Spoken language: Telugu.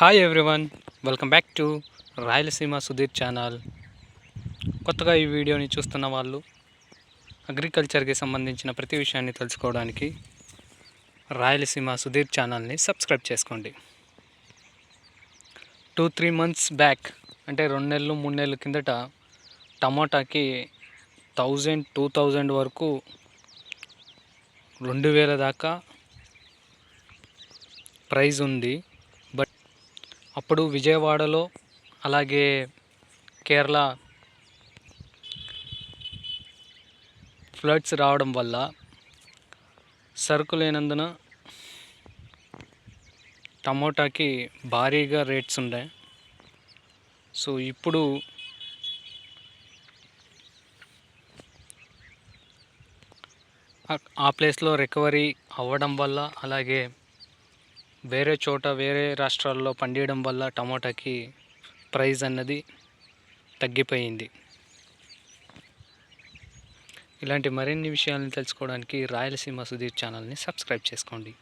Hi everyone welcome back to Rayalaseema Sudheer channel కొత్తగా ఈ వీడియోని చూస్తున్న వాళ్ళు అగ్రికల్చర్కి సంబంధించిన ప్రతి విషయాన్ని తెలుసుకోవడానికి రాయలసీమ సుధీర్ ఛానల్ని సబ్స్క్రైబ్ చేసుకోండి. టూ త్రీ మంత్స్ బ్యాక్ అంటే రెండు నెలలు మూడు నెలల కిందట టమాటాకి థౌజండ్ టూ థౌజండ్ వరకు రెండు వేల దాకా ప్రైజ్ ఉంది. అప్పుడు విజయవాడలో అలాగే కేరళ ఫ్లడ్స్ రావడం వల్ల సరుకు లేనందున టమోటాకి భారీగా రేట్స్ ఉండే. సో ఇప్పుడు ఆ- ఆ ప్లేస్లో రికవరీ అవ్వడం వల్ల అలాగే వేరే చోట వేరే రాష్ట్రాల్లో పండియడం వల్ల టమోటాకి ప్రైస్ అన్నది తగ్గిపోయింది. ఇలాంటి మరిన్ని విషయాలను తెలుసుకోవడానికి రాయలసీమ సుధీర్ ఛానల్ని సబ్స్క్రైబ్ చేసుకోండి.